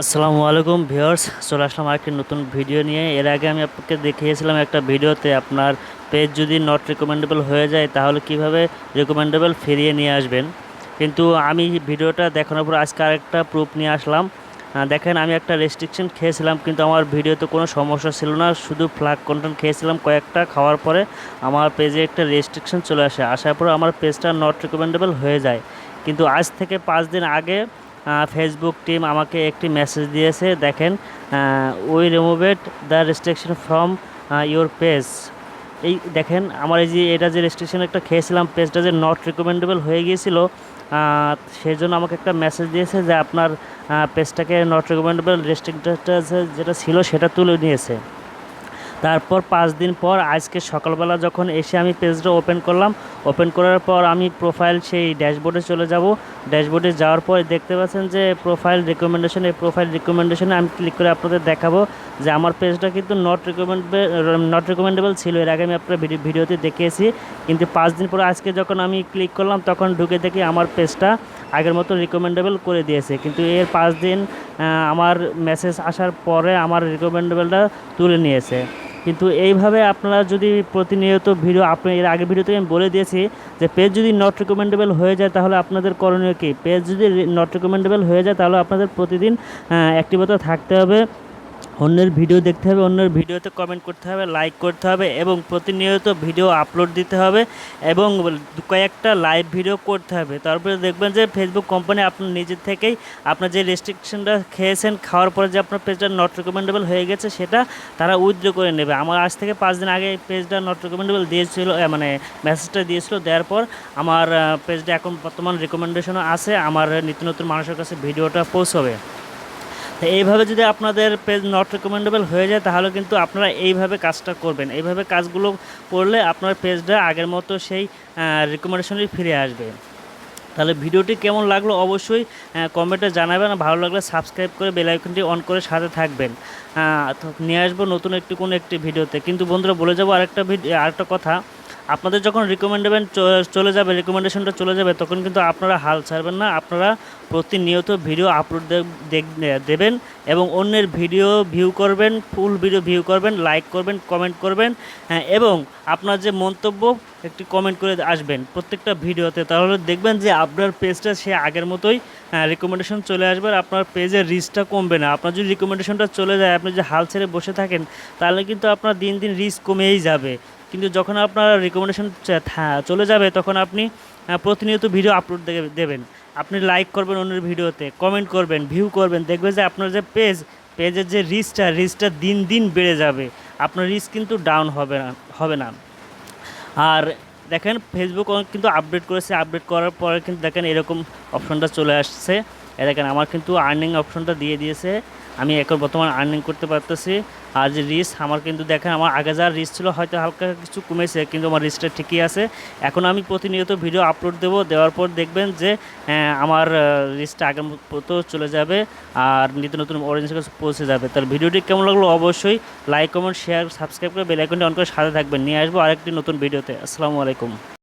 আসসালামু আলাইকুম ভিউয়ার্স, চলে আসলাম আরেকটি নতুন ভিডিও নিয়ে। এর আগে আমি আপনাকে দেখিয়েছিলাম একটা ভিডিওতে আপনার পেজ যদি নট রিকমেন্ডেবল হয়ে যায়, তাহলে কীভাবে রিকমেন্ডেবল ফিরিয়ে নিয়ে আসবেন? কিন্তু আমি ভিডিওটা দেখানোর পর আজকে আরেকটা প্রুফ নিয়ে আসলাম। দেখেন, আমি একটা রেস্ট্রিকশন খেয়েছিলাম, কিন্তু আমার ভিডিওতে কোনো সমস্যা ছিল না। শুধু ফ্ল্যাগ কন্টেন্ট খেয়েছিলাম কয়েকটা। খাওয়ার পরে আমার পেজে একটা রেস্ট্রিকশন চলে আসে। আসার পর আমার পেজটা নট রিকমেন্ডেবল হয়ে যায়। কিন্তু আজ থেকে পাঁচ দিন আগে ফেসবুক টিম আমাকে একটি মেসেজ দিয়েছে, দেখেন we removed the restriction from your page এই দেখেন, আমার এই যে এটা যে রেস্ট্রিকশন একটা খেয়েছিলাম পেজটা যে নট রিকমেন্ডেবল হয়ে গিয়েছিল সেই জন্য আমাকে একটা মেসেজ দিয়েছে যে আপনার পেজটাকে নট রিকমেন্ডেবল রেস্ট্রিক্টেডটা যেটা ছিল সেটা তুলে নিয়েছে। তারপর পাঁচ দিন পর আজকে সকালবেলা যখন এসে আমি পেজটা ওপেন করলাম ওপেন করার পর আমি প্রোফাইল সেই ড্যাশবোর্ডে চলে যাব। ড্যাশবোর্ডে যাওয়ার পর দেখতে পাচ্ছেন যে প্রোফাইল রেকমেন্ডেশন এই প্রোফাইল রিকমেন্ডেশনে আমি ক্লিক করে আপনাদের দেখাবো যে আমার পেজটা কিন্তু নট রিকমেন্ডেবল নট রিকমেন্ডেবল ছিল। এর আগে আমি আপনার ভিডিও ভিডিওতে দেখিয়েছি। কিন্তু পাঁচ দিন পরে আজকে যখন আমি ক্লিক করলাম, তখন ঢুকে দেখি আমার পেজটা আগের মতো রিকমেন্ডেবল করে দিয়েছে। কিন্তু এর পাঁচ দিন আমার মেসেজ আসার পরে আমার রিকমেন্ডেবলটা তুলে নিয়েছে। কিন্তু এইভাবে আপনারা যদি প্রতিনিয়ত ভিডিও, আপনি এর আগে ভিডিওতে আমি বলে দিয়েছি যে পেজ যদি নট রেকমেন্ডেবল হয়ে যায় তাহলে আপনাদের করণীয় কী? পেজ যদি নট রেকমেন্ডেবল হয়ে যায় তাহলে আপনাদের প্রতিদিন অ্যাক্টিভতা থাকতে হবে। অন্যের ভিডিও দেখতে হবে, অন্যের ভিডিওতে কমেন্ট করতে হবে লাইক করতে হবে এবং প্রতিনিয়ত ভিডিও আপলোড দিতে হবে এবং কয়েকটা লাইভ ভিডিও করতে হবে। তারপরে দেখবেন যে ফেসবুক কোম্পানি আপনার নিজের থেকেই আপনার যে রেস্ট্রিকশনটা খেয়েছেন, খাওয়ার পরে যে আপনার পেজটা নট রিকমেন্ডেবল হয়ে গেছে, সেটা তারা উইথড্র করে নেবে। আমার আজ থেকে পাঁচ দিন আগে পেজটা নট রিকমেন্ডেবল দিয়েছিল মানে মেসেজটা দিয়েছিল, দেওয়ার পর আমার পেজটা এখন বর্তমান রেকমেন্ডেশনও আছে, আমার নিত্য নতুন মানুষের কাছে ভিডিওটা পৌঁছবে। তো এইভাবে যদি আপনাদের পেজ নট রেকমেন্ডেবল হয়ে যায়, তাহলে কিন্তু আপনারা এইভাবে কাজটা করবেন। এইভাবে কাজগুলো করলে আপনার পেজটা আগের মতো সেই রিকমেন্ডেশনই ফিরে আসবে। তাহলে ভিডিওটি কেমন লাগল অবশ্যই কমেন্টে জানাবেন। ভালো লাগলে সাবস্ক্রাইব করে বেল আইকনটি অন করে সাথে থাকবেন। নিয়ে আসব নতুন একটি, কোনো একটি ভিডিওতে। কিন্তু বন্ধুরা, বলে যাব আরেকটা ভিডিও আরেকটা কথা। আপনাদের যখন রিকমেন্ডেবেন চলে যাবে রিকমেন্ডেশনটা চলে যাবে তখন কিন্তু আপনারা হাল ছাড়বেন না। আপনারা প্রতিনিয়ত ভিডিও আপলোড দেবেন এবং অন্যের ভিডিও ভিউ করবেন ফুল ভিডিও ভিউ করবেন লাইক করবেন কমেন্ট করবেন হ্যাঁ, এবং আপনার যে মন্তব্য একটি কমেন্ট করে আসবেন প্রত্যেকটা ভিডিওতে তাহলে দেখবেন যে আপনার পেজটা সে আগের মতোই রিকমেন্ডেশন চলে আসবে আর আপনার পেজের রিচটা কমবে না। আপনার যদি রিকমেন্ডেশনটা চলে যায় আপনি যে হাল ছেড়ে বসে থাকেন তাহলে কিন্তু আপনার দিন দিন রিচ কমেই যাবে। কিন্তু যখন আপনার রিকমেন্ডেশন চলে যাবে, তখন আপনি প্রতিনিয়ত ভিডিও আপলোড দেবেন। আপনি লাইক করবেন অন্যের ভিডিওতে কমেন্ট করবেন ভিউ করবেন, দেখবেন যে আপনার যে পেজ পেজের যে রিচটা রিচটা দিন দিন বেড়ে যাবে। আপনার রিচ কিন্তু ডাউন হবে না হবে না। আর দেখেন ফেসবুক কিন্তু আপডেট করেছে আপডেট করার পরে কিন্তু দেখেন এরকম অপশনটা চলে আসছে। এ দেখেন আমার কিন্তু আর্নিং অপশনটা দিয়ে দিয়েছে। আমি এখন বর্তমান আর্নিং করতে পারতেছি। আর যে রিস আমার কিন্তু দেখেন আমার আগে যা রিস ছিল হয়তো হালকা কিছু কমেছে কিন্তু আমার রিস্কটা ঠিকই আছে। এখন আমি প্রতিনিয়ত ভিডিও আপলোড দেবো। দেওয়ার পর দেখবেন যে আহ, আমার রিস্কটা আগের মতো চলে যাবে আর নিত্য নতুন অরেঞ্জ কাছে পৌঁছে যাবে। তাহলে ভিডিওটি কেমন লাগল? অবশ্যই লাইক কমেন্ট শেয়ার সাবস্ক্রাইব করে বেল আইকনটি অন করে সাথে থাকবেন। নিয়ে আসব আরেকটি নতুন ভিডিওতে আসসালামু আলাইকুম।